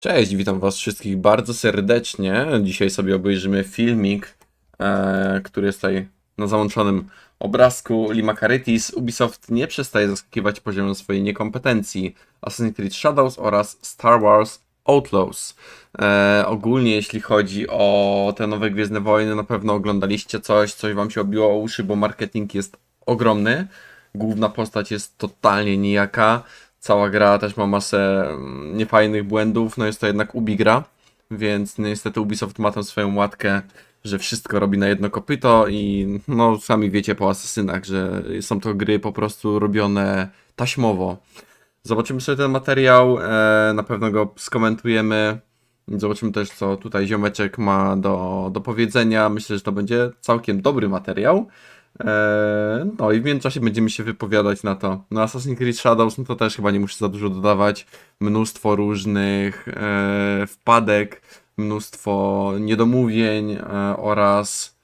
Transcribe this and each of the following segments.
Cześć, witam Was wszystkich bardzo serdecznie. Dzisiaj sobie obejrzymy filmik, e, który jest tutaj na załączonym obrazku Lima Caritis. Ubisoft nie przestaje zaskakiwać poziomem swojej niekompetencji. Assassin's Creed Shadows oraz Star Wars Outlaws. E, ogólnie jeśli chodzi o te nowe Gwiezdne Wojny, na pewno oglądaliście coś, coś Wam się obiło o uszy, bo marketing jest ogromny. Główna postać jest totalnie nijaka. Cała gra też ma masę mm, niefajnych błędów, no jest to jednak Ubi gra, więc niestety Ubisoft ma tam swoją łatkę, że wszystko robi na jedno kopyto i no sami wiecie po asesynach, że są to gry po prostu robione taśmowo. Zobaczymy sobie ten materiał, e, na pewno go skomentujemy. Zobaczymy też, co tutaj ziomeczek ma do, do powiedzenia. Myślę, że to będzie całkiem dobry materiał. Eee, no i w międzyczasie będziemy się wypowiadać na to. No Assassin's Creed Shadows, no to też chyba nie muszę za dużo dodawać. Mnóstwo różnych e, wpadek, mnóstwo niedomówień e, oraz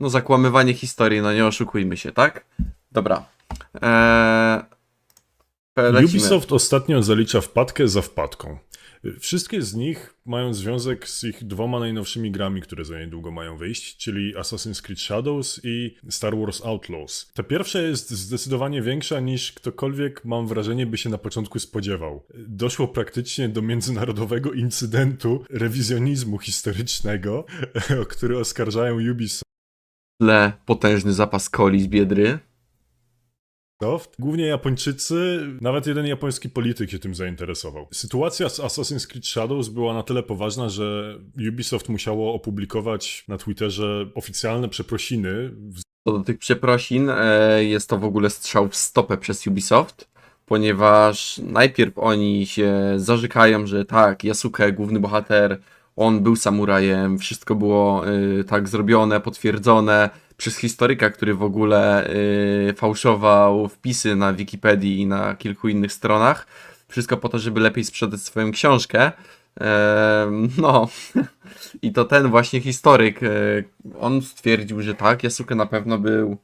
no zakłamywanie historii, no nie oszukujmy się, tak? Dobra. Eee, lecimy. Ubisoft ostatnio zalicza wpadkę za wpadką. Wszystkie z nich mają związek z ich dwoma najnowszymi grami, które za niedługo mają wyjść, czyli Assassin's Creed Shadows i Star Wars Outlaws. Ta pierwsza jest zdecydowanie większa niż ktokolwiek, mam wrażenie, by się na początku spodziewał. Doszło praktycznie do międzynarodowego incydentu rewizjonizmu historycznego, o który oskarżają Ubisoft. Tle potężny zapas coli z biedry. Soft. Głównie Japończycy, nawet jeden japoński polityk się tym zainteresował. Sytuacja z Assassin's Creed Shadows była na tyle poważna, że Ubisoft musiało opublikować na Twitterze oficjalne przeprosiny. Co do tych przeprosin, e, jest to w ogóle strzał w stopę przez Ubisoft, ponieważ najpierw oni się zarzekają, że tak, Yasuke, główny bohater, on był samurajem, wszystko było y, tak zrobione, potwierdzone przez historyka, który w ogóle y, fałszował wpisy na Wikipedii i na kilku innych stronach. Wszystko po to, żeby lepiej sprzedać swoją książkę. No, i to ten właśnie historyk, e, on stwierdził, że tak, Yasuke na pewno był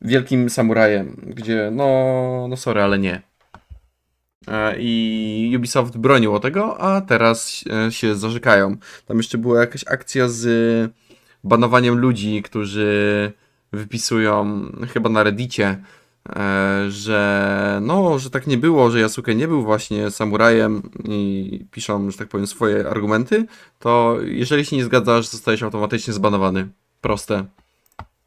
wielkim samurajem, gdzie no, no sorry, ale nie. E, I Ubisoft broniło tego, a teraz e, się zarzekają. Tam jeszcze była jakaś akcja z banowaniem ludzi, którzy wypisują chyba na Reddicie, e, że no, że tak nie było, że Yasuke nie był właśnie samurajem i piszą, że tak powiem, swoje argumenty, to jeżeli się nie zgadzasz, zostajesz automatycznie zbanowany. Proste.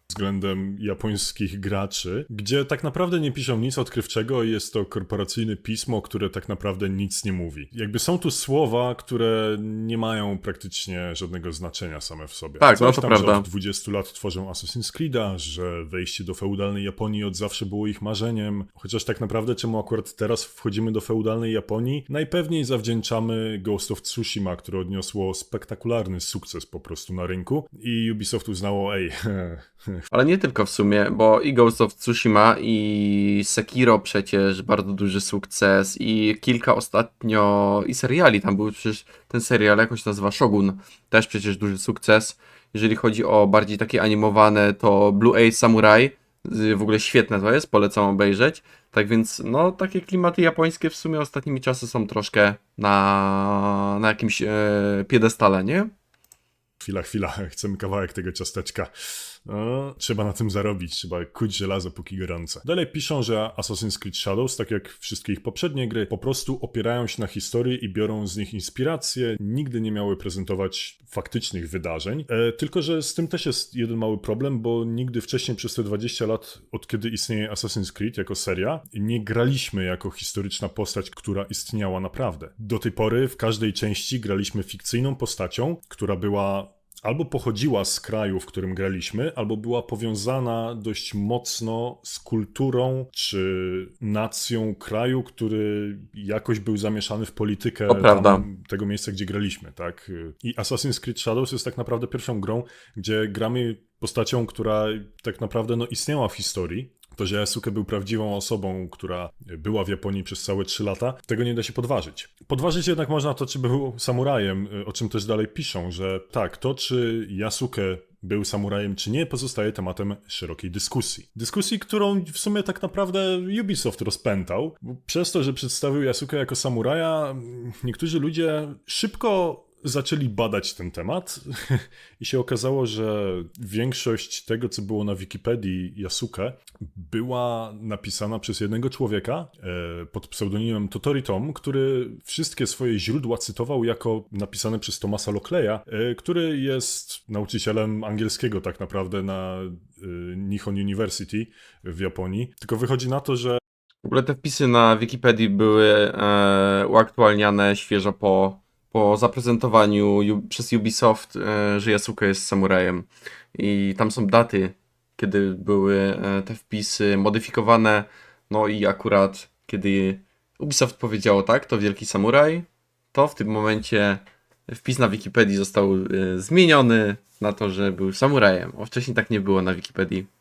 Względem japońskich graczy, gdzie tak naprawdę nie piszą nic odkrywczego i jest to korporacyjne pismo, które tak naprawdę nic nie mówi. Jakby są tu słowa, które nie mają praktycznie żadnego znaczenia same w sobie. Tak, no Coś to tam, prawda. Że od 20 lat tworzą Assassin's Creed'a, że wejście do feudalnej Japonii od zawsze było ich marzeniem, chociaż tak naprawdę czemu akurat teraz wchodzimy do feudalnej Japonii? Najpewniej zawdzięczamy Ghost of Tsushima, które odniosło spektakularny sukces po prostu na rynku i Ubisoft uznało, ej, Ale nie tylko w sumie, bo i Ghost of Tsushima i Sekiro przecież bardzo duży sukces i kilka ostatnio i seriali, tam był przecież ten serial, jakoś nazywa Shogun, też przecież duży sukces. Jeżeli chodzi o bardziej takie animowane, to Blue Age Samurai, y, w ogóle świetne to jest, polecam obejrzeć. Tak więc, no, takie klimaty japońskie w sumie ostatnimi czasy są troszkę na, na jakimś e, piedestale, nie? Chwila, chwila, chcemy kawałek tego ciasteczka. No, trzeba na tym zarobić, trzeba kuć żelazo póki gorące. Dalej piszą, że Assassin's Creed Shadows, tak jak wszystkie ich poprzednie gry, po prostu opierają się na historii i biorą z nich inspiracje. Nigdy nie miały prezentować faktycznych wydarzeń. E, tylko, że z tym też jest jeden mały problem, bo nigdy wcześniej przez te 20 lat, od kiedy istnieje Assassin's Creed jako seria, nie graliśmy jako historyczna postać, która istniała naprawdę. Do tej pory w każdej części graliśmy fikcyjną postacią, która była albo pochodziła z kraju, w którym graliśmy, albo była powiązana dość mocno z kulturą czy nacją kraju, który jakoś był zamieszany w politykę tam, tego miejsca, gdzie graliśmy, tak? I Assassin's Creed Shadows jest tak naprawdę pierwszą grą, gdzie gramy postacią, która tak naprawdę no, istniała w historii, To, że Yasuke był prawdziwą osobą, która była w Japonii przez całe 3 lata, tego nie da się podważyć. Podważyć jednak można to, czy był samurajem, o czym też dalej piszą, że tak, to czy Yasuke był samurajem czy nie, pozostaje tematem szerokiej dyskusji. Dyskusji, którą w sumie tak naprawdę Ubisoft rozpętał. Przez to, że przedstawił Yasuke jako samuraja, niektórzy ludzie szybko zaczęli badać ten temat i się okazało, że większość tego, co było na Wikipedii Yasuke, była napisana przez jednego człowieka e, pod pseudonimem Totori Tom, który wszystkie swoje źródła cytował jako napisane przez Thomasa Lockleya, e, który jest nauczycielem angielskiego tak naprawdę na e, Nihon University w Japonii. Tylko wychodzi na to, że W ogóle te wpisy na Wikipedii były e, uaktualniane świeżo po, po zaprezentowaniu przez Ubisoft, e, że Yasuke jest samurajem. I tam są daty, kiedy były e, te wpisy modyfikowane. No i akurat kiedy Ubisoft powiedziało tak, to wielki samuraj, to w tym momencie wpis na Wikipedii został e, zmieniony na to, że był samurajem. O wcześniej tak nie było na Wikipedii.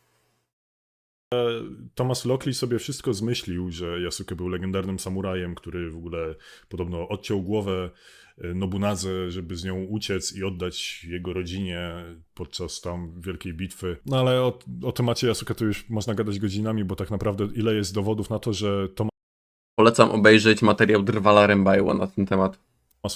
Thomas Lockley sobie wszystko zmyślił, że Yasuke był legendarnym samurajem, który w ogóle podobno odciął głowę e, Nobunadze, żeby z nią uciec i oddać jego rodzinie podczas tam wielkiej bitwy. No ale o, o temacie Yasuke to już można gadać godzinami, bo tak naprawdę ile jest dowodów na to, że Thomas Polecam obejrzeć materiał Drwala Rembajła na ten temat.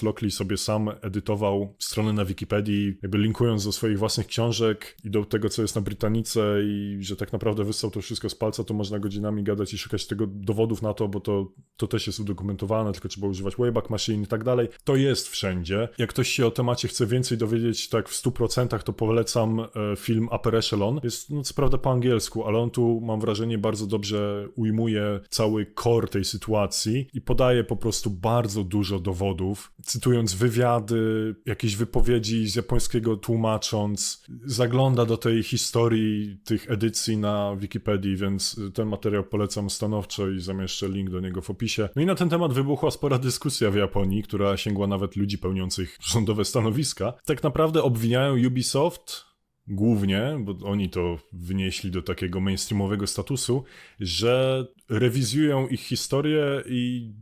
Lockley sobie sam edytował strony na Wikipedii, jakby linkując do swoich własnych książek i do tego, co jest na Brytanice i że tak naprawdę wysłał to wszystko z palca, to można godzinami gadać i szukać tego dowodów na to, bo to, to też jest udokumentowane, tylko trzeba używać Wayback Machine i tak dalej. To jest wszędzie. Jak ktoś się o temacie chce więcej dowiedzieć tak w 100%, to polecam e, film Upper Echelon. Jest no co prawda po angielsku, ale on tu mam wrażenie bardzo dobrze ujmuje cały core tej sytuacji i podaje po prostu bardzo dużo dowodów, cytując wywiady, jakieś wypowiedzi z japońskiego tłumacząc, zagląda do tej historii tych edycji na Wikipedii, więc ten materiał polecam stanowczo i zamieszczę link do niego w opisie. No i na ten temat wybuchła spora dyskusja w Japonii, która sięgła nawet ludzi pełniących rządowe stanowiska. Tak naprawdę obwiniają Ubisoft głównie, bo oni to wynieśli do takiego mainstreamowego statusu, że rewizjują ich historię i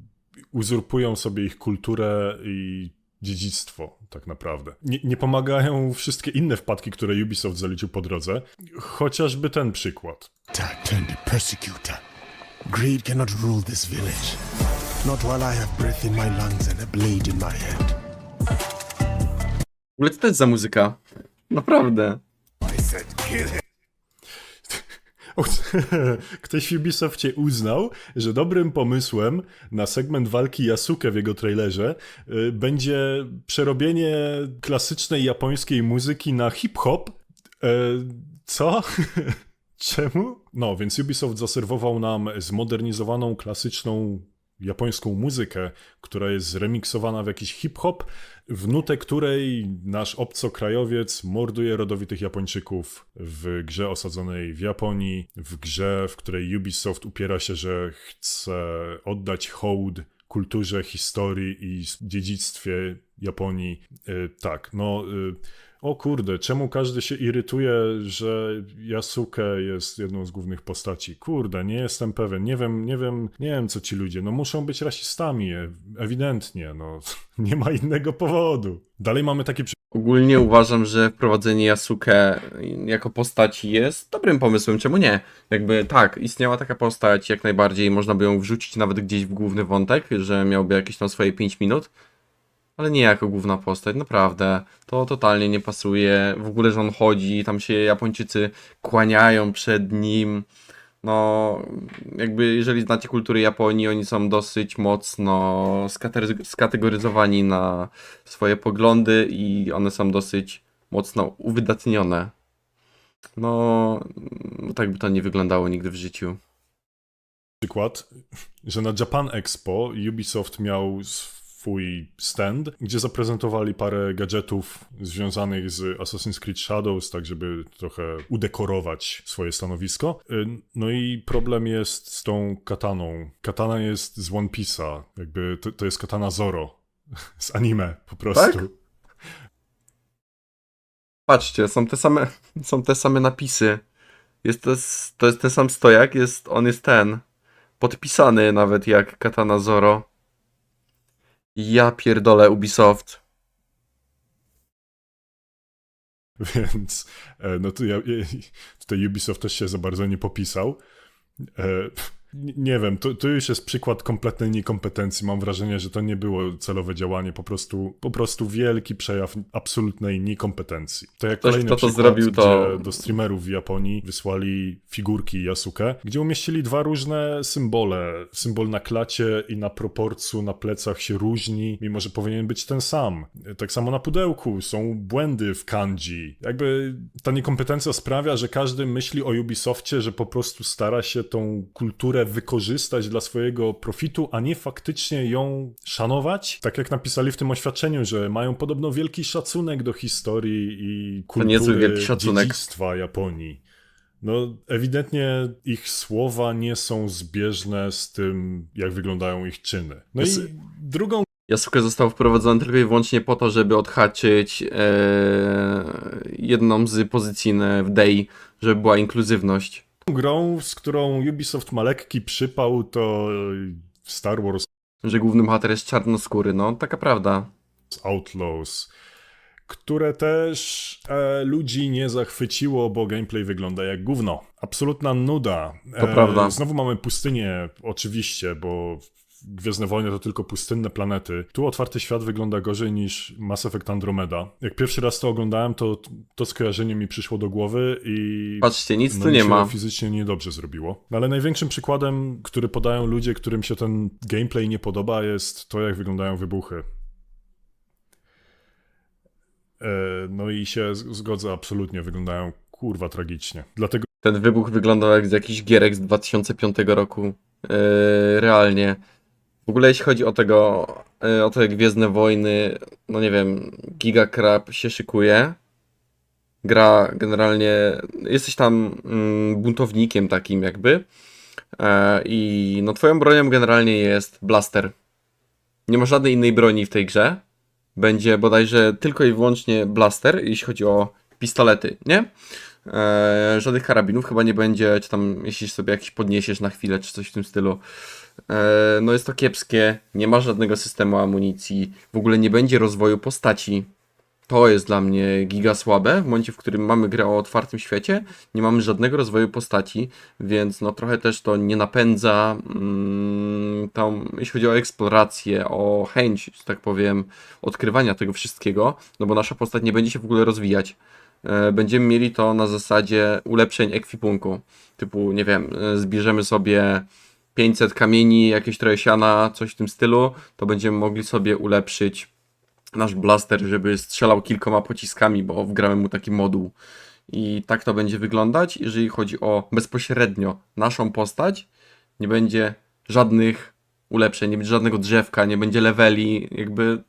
uzurpują sobie ich kulturę i dziedzictwo, tak naprawdę. Nie, nie pomagają wszystkie inne wpadki, które Ubisoft zaliczył po drodze, chociażby ten przykład. Turned to persecutor. Greed cannot rule this village. Not while I have breath in my lungs and a blade in my hand. W ogóle co to jest za muzyka? Naprawdę. I said, kill him. Ktoś w Ubisoftie uznał, że dobrym pomysłem na segment walki Yasuke w jego trailerze y, będzie przerobienie klasycznej japońskiej muzyki na hip-hop. E, co? Czemu? No, więc Ubisoft zaserwował nam zmodernizowaną, klasyczną japońską muzykę, która jest remiksowana w jakiś hip-hop, w nutę której nasz obcokrajowiec morduje rodowitych Japończyków w grze osadzonej w Japonii, w grze, w której Ubisoft upiera się, że chce oddać hołd kulturze, historii i dziedzictwie Japonii. E, tak, no... e, o kurde, czemu każdy się irytuje, że Yasuke jest jedną z głównych postaci? Kurde, nie jestem pewien, nie wiem, nie wiem, nie wiem co ci ludzie, no muszą być rasistami, ewidentnie, no nie ma innego powodu. Dalej mamy taki przy... Ogólnie uważam, że wprowadzenie Yasuke jako postaci jest dobrym pomysłem, czemu nie? Jakby tak, istniała taka postać, jak najbardziej można by ją wrzucić nawet gdzieś w główny wątek, że miałby jakieś tam swoje 5 minut, ale nie jako główna postać, naprawdę. To totalnie nie pasuje. W ogóle, że on chodzi, tam się Japończycy kłaniają przed nim. No, jakby jeżeli znacie kulturę Japonii, oni są dosyć mocno skategoryzowani na swoje poglądy i one są dosyć mocno uwydatnione. No tak by to nie wyglądało nigdy w życiu. przykład, że na Japan Expo Ubisoft miał swój stand, gdzie zaprezentowali parę gadżetów związanych z Assassin's Creed Shadows, tak żeby trochę udekorować swoje stanowisko. Y, No i problem jest z tą kataną. Katana jest z One Piece'a, jakby to, to jest katana Zoro z anime po prostu. Tak? Patrzcie, są te same, są te same napisy Jest to, to jest ten sam stojak, jest, on jest ten. Podpisany nawet jak Katana Zoro. Ja pierdolę Ubisoft. Więc e, no to ja, ja, tutaj Ubisoft też się za bardzo nie popisał. Nie wiem, to, to już jest przykład kompletnej niekompetencji. Mam wrażenie, że to nie było celowe działanie, po prostu, po prostu wielki przejaw absolutnej niekompetencji. To jak Ktoś, kolejny kto to zrobił, to- do streamerów w Japonii wysłali figurki Yasuke, gdzie umieścili dwa różne symbole. Symbol na klacie i na proporcu na plecach się różni, mimo że powinien być ten sam. Tak samo na pudełku są błędy w kanji. Jakby ta niekompetencja sprawia, że każdy myśli o Ubisoftie, że po prostu stara się tą kulturę wykorzystać dla swojego profitu, a nie faktycznie ją szanować. Tak jak napisali w tym oświadczeniu, że mają podobno wielki szacunek do historii i kultury dziedzictwa Japonii. No, ewidentnie ich słowa nie są zbieżne z tym, jak wyglądają ich czyny. No Jest- i drugą Yasuke został wprowadzony tylko i wyłącznie po to, żeby odhaczyć e, jedną z pozycji w DEI, żeby była inkluzywność. Grą, z którą Ubisoft ma lekki przypał, to Star Wars Że główny bohater jest czarnoskóry, no taka prawda. Outlaws, które też e, ludzi nie zachwyciło, bo gameplay wygląda jak gówno. Absolutna nuda. E, To prawda. Znowu mamy pustynię, oczywiście, bo Gwiezdne Wojny to tylko pustynne planety. Tu otwarty świat wygląda gorzej niż Mass Effect Andromeda. Jak pierwszy raz to oglądałem, to to skojarzenie mi przyszło do głowy i Patrzcie, nic no tu nie ma. fizycznie niedobrze zrobiło. No, ale największym przykładem, który podają ludzie, którym się ten gameplay nie podoba, jest to, jak wyglądają wybuchy. E, no i się zgodzę, absolutnie wyglądają kurwa tragicznie. Dlatego Ten wybuch wyglądał jak z jakichś gierek z 2005 roku. Yy, realnie. W ogóle jeśli chodzi o tego, yy, o te Gwiezdne Wojny, no nie wiem, Giga Crab się szykuje. Gra generalnie, jesteś tam mm, buntownikiem takim jakby. E, I no twoją bronią generalnie jest blaster. Nie ma żadnej innej broni w tej grze. Będzie bodajże tylko i wyłącznie blaster, jeśli chodzi o pistolety, nie? E, żadnych karabinów chyba nie będzie, czy tam jeśli sobie jakiś podniesiesz na chwilę, czy coś w tym stylu. E, no jest to kiepskie, nie ma żadnego systemu amunicji, w ogóle nie będzie rozwoju postaci. To jest dla mnie giga słabe, w momencie, w którym mamy grę o otwartym świecie, nie mamy żadnego rozwoju postaci, więc no trochę też to nie napędza mm, tam, jeśli chodzi o eksplorację, o chęć, że tak powiem, odkrywania tego wszystkiego, no bo nasza postać nie będzie się w ogóle rozwijać. E, Będziemy mieli to na zasadzie ulepszeń ekwipunku. Typu, nie wiem, e, zbierzemy sobie 500 kamieni, jakieś trochę siana, coś w tym stylu, to będziemy mogli sobie ulepszyć nasz blaster, żeby strzelał kilkoma pociskami, bo wgramy mu taki moduł. I tak to będzie wyglądać. Jeżeli chodzi o bezpośrednio naszą postać, nie będzie żadnych ulepszeń, nie będzie żadnego drzewka, nie będzie leveli, jakby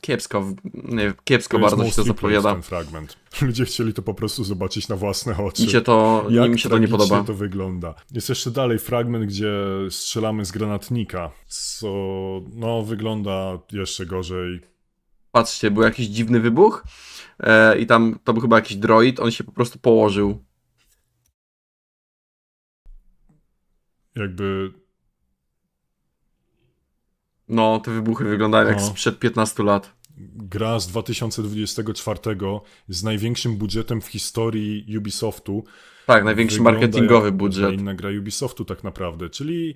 kiepsko, nie, kiepsko bardzo się to zapowiada. ten fragment. Ludzie chcieli to po prostu zobaczyć na własne oczy. Mi się to, nie, Jak mi się to nie podoba. to wygląda. Jest jeszcze dalej fragment, gdzie strzelamy z granatnika, co no wygląda jeszcze gorzej. Patrzcie, był jakiś dziwny wybuch e, i tam to był chyba jakiś droid, on się po prostu położył. Jakby No, te wybuchy wyglądają jak No. sprzed 15 lat. gra z 2024 z największym budżetem w historii Ubisoftu. Tak, największy marketingowy jak budżet. Inna gra Ubisoftu tak naprawdę, czyli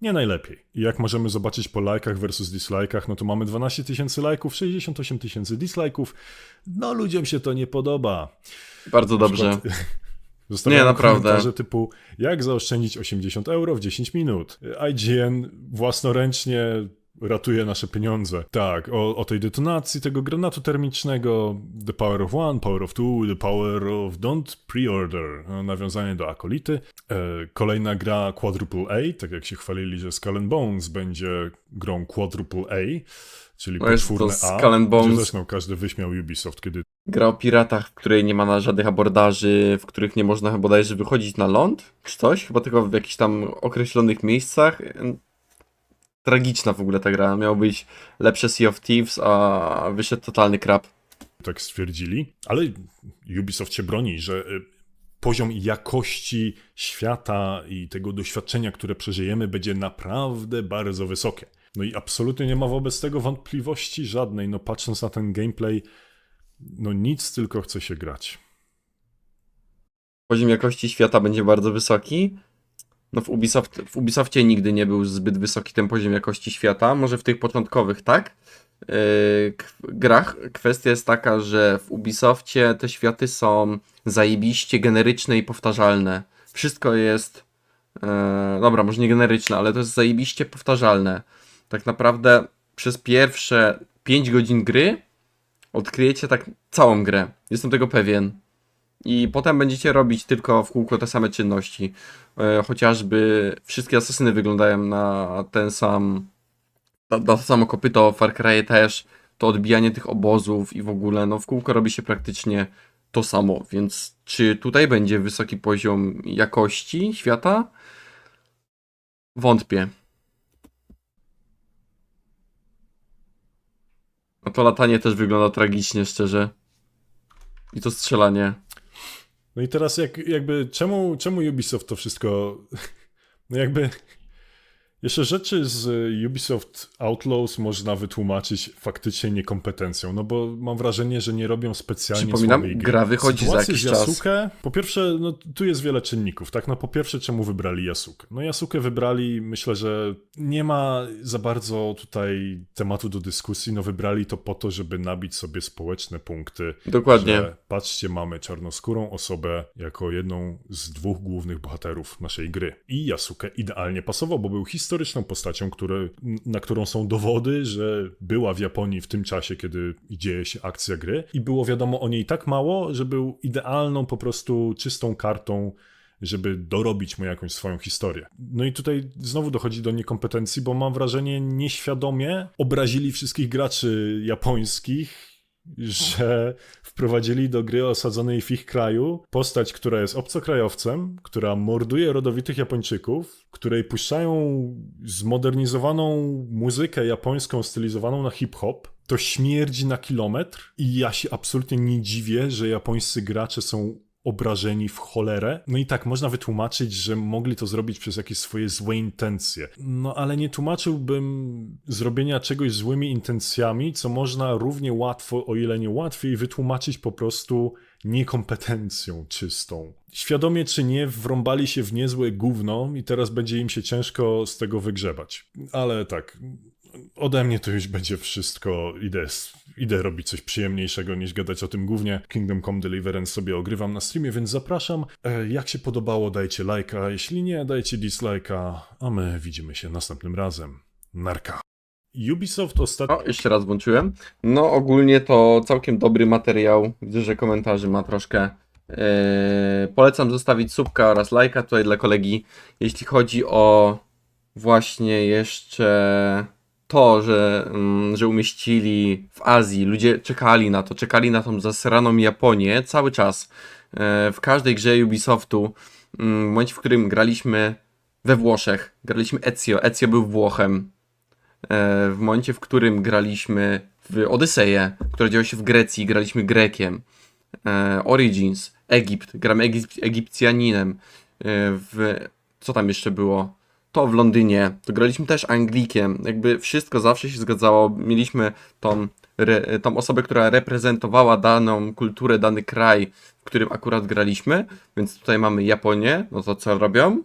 nie najlepiej. I jak możemy zobaczyć po lajkach versus dislajkach, no to mamy 12 tysięcy lajków, 68 tysięcy dislajków. No ludziom się to nie podoba. Bardzo Na dobrze. przykład Zostawiają Nie, naprawdę. komentarze typu jak zaoszczędzić 80 euro w 10 minut. IGN własnoręcznie ratuje nasze pieniądze. Tak, o, o tej detonacji tego granatu termicznego The Power of One, Power of Two, The Power of Don't Pre-Order. No, Nawiązanie do Akolity. E, kolejna gra Quadruple A, tak jak się chwalili, że Skull Bones będzie grą Quadruple A, czyli No poczwórne A. Skull Bones. Zresztą każdy wyśmiał Ubisoft, kiedy Gra o piratach, w której nie ma na żadnych abordaży, w których nie można bodajże wychodzić na ląd, czy coś, chyba tylko w jakichś tam określonych miejscach. Tragiczna w ogóle ta gra. Miał być lepsze Sea of Thieves, a wyszedł totalny krab. tak stwierdzili, ale Ubisoft się broni, że y, poziom jakości świata i tego doświadczenia, które przeżyjemy, będzie naprawdę bardzo wysokie. No i absolutnie nie ma wobec tego wątpliwości żadnej. No patrząc na ten gameplay, no nic, tylko chce się grać. Poziom jakości świata będzie bardzo wysoki. No w, Ubisoft, w Ubisoftie nigdy nie był zbyt wysoki ten poziom jakości świata. Może w tych początkowych tak. Yy, grach kwestia jest taka, że w Ubisoftie te światy są zajebiście generyczne i powtarzalne. Wszystko jest. Yy, dobra, może nie generyczne, ale to jest zajebiście powtarzalne. Tak naprawdę przez pierwsze 5 godzin gry odkryjecie tak całą grę. Jestem tego pewien. I potem będziecie robić tylko w kółko te same czynności. E, chociażby wszystkie asesyny wyglądają na ten sam. Na, na to samo kopyto, Far Cry też. To odbijanie tych obozów i w ogóle, no w kółko robi się praktycznie to samo. Więc czy tutaj będzie wysoki poziom jakości świata? Wątpię. No to latanie też wygląda tragicznie, szczerze. I to strzelanie. No i teraz jak, jakby czemu, czemu Ubisoft to wszystko no jakby jeszcze rzeczy z Ubisoft Outlaws można wytłumaczyć faktycznie niekompetencją, no bo mam wrażenie, że nie robią specjalnie Przypominam, gry. gra wychodzi za jakiś z czas. Yasuke, po pierwsze, no tu jest wiele czynników, tak? No po pierwsze, czemu wybrali Yasuke? No Yasuke wybrali, myślę, że nie ma za bardzo tutaj tematu do dyskusji, no wybrali to po to, żeby nabić sobie społeczne punkty, Dokładnie. że patrzcie, mamy czarnoskórą osobę jako jedną z dwóch głównych bohaterów naszej gry. I Yasuke idealnie pasował, bo był historyczną postacią, który, na którą są dowody, że była w Japonii w tym czasie, kiedy dzieje się akcja gry i było wiadomo o niej tak mało, że był idealną po prostu czystą kartą żeby dorobić mu jakąś swoją historię. No i tutaj znowu dochodzi do niekompetencji, bo mam wrażenie nieświadomie obrazili wszystkich graczy japońskich, że wprowadzili do gry osadzonej w ich kraju postać, która jest obcokrajowcem, która morduje rodowitych Japończyków, której puszczają zmodernizowaną muzykę japońską stylizowaną na hip-hop. To śmierdzi na kilometr i ja się absolutnie nie dziwię, że japońscy gracze są obrażeni w cholerę. No i tak, można wytłumaczyć, że mogli to zrobić przez jakieś swoje złe intencje. No ale nie tłumaczyłbym zrobienia czegoś złymi intencjami, co można równie łatwo, o ile nie łatwiej, wytłumaczyć po prostu niekompetencją czystą. Świadomie czy nie, wrąbali się w niezłe gówno i teraz będzie im się ciężko z tego wygrzebać. Ale tak, ode mnie to już będzie wszystko. Idę, idę robić coś przyjemniejszego niż gadać o tym głównie. Kingdom Come Deliverance sobie ogrywam na streamie, więc zapraszam. E, Jak się podobało, dajcie lajka. Jeśli nie, dajcie dislajka. A my widzimy się następnym razem. Narka. Ubisoft ostatnio. O, jeszcze raz włączyłem. No, ogólnie to całkiem dobry materiał. Widzę, że komentarzy ma troszkę. Eee, polecam zostawić subka oraz lajka tutaj dla kolegi. Jeśli chodzi o właśnie jeszcze to, że, mm, że umieścili w Azji, ludzie czekali na to, czekali na tą zasraną Japonię cały czas. Eee, w każdej grze Ubisoftu, mm, w momencie, w którym graliśmy we Włoszech, graliśmy Ezio, Ezio był Włochem, e, w momencie, w którym graliśmy w Odyseję, która działa się w Grecji, graliśmy Grekiem. E, Origins, Egipt, gramy Egip Egipcjaninem. E, w, co tam jeszcze było? To w Londynie, to graliśmy też Anglikiem. Jakby wszystko zawsze się zgadzało. Mieliśmy tą, re, tą osobę, która reprezentowała daną kulturę, dany kraj, w którym akurat graliśmy. Więc tutaj mamy Japonię, no to co robią?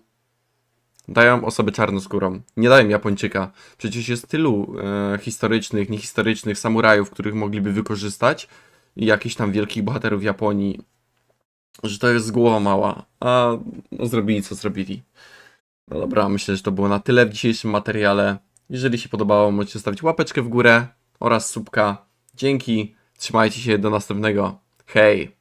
dają osobę czarnoskórą. Nie dają Japończyka. Przecież jest tylu e, historycznych, niehistorycznych samurajów, których mogliby wykorzystać i jakichś tam wielkich bohaterów Japonii, że to jest głowa mała. A no, zrobili co zrobili. No dobra, myślę, że to było na tyle w dzisiejszym materiale. Jeżeli się podobało, możecie zostawić łapeczkę w górę oraz subka. Dzięki, trzymajcie się, do następnego. Hej!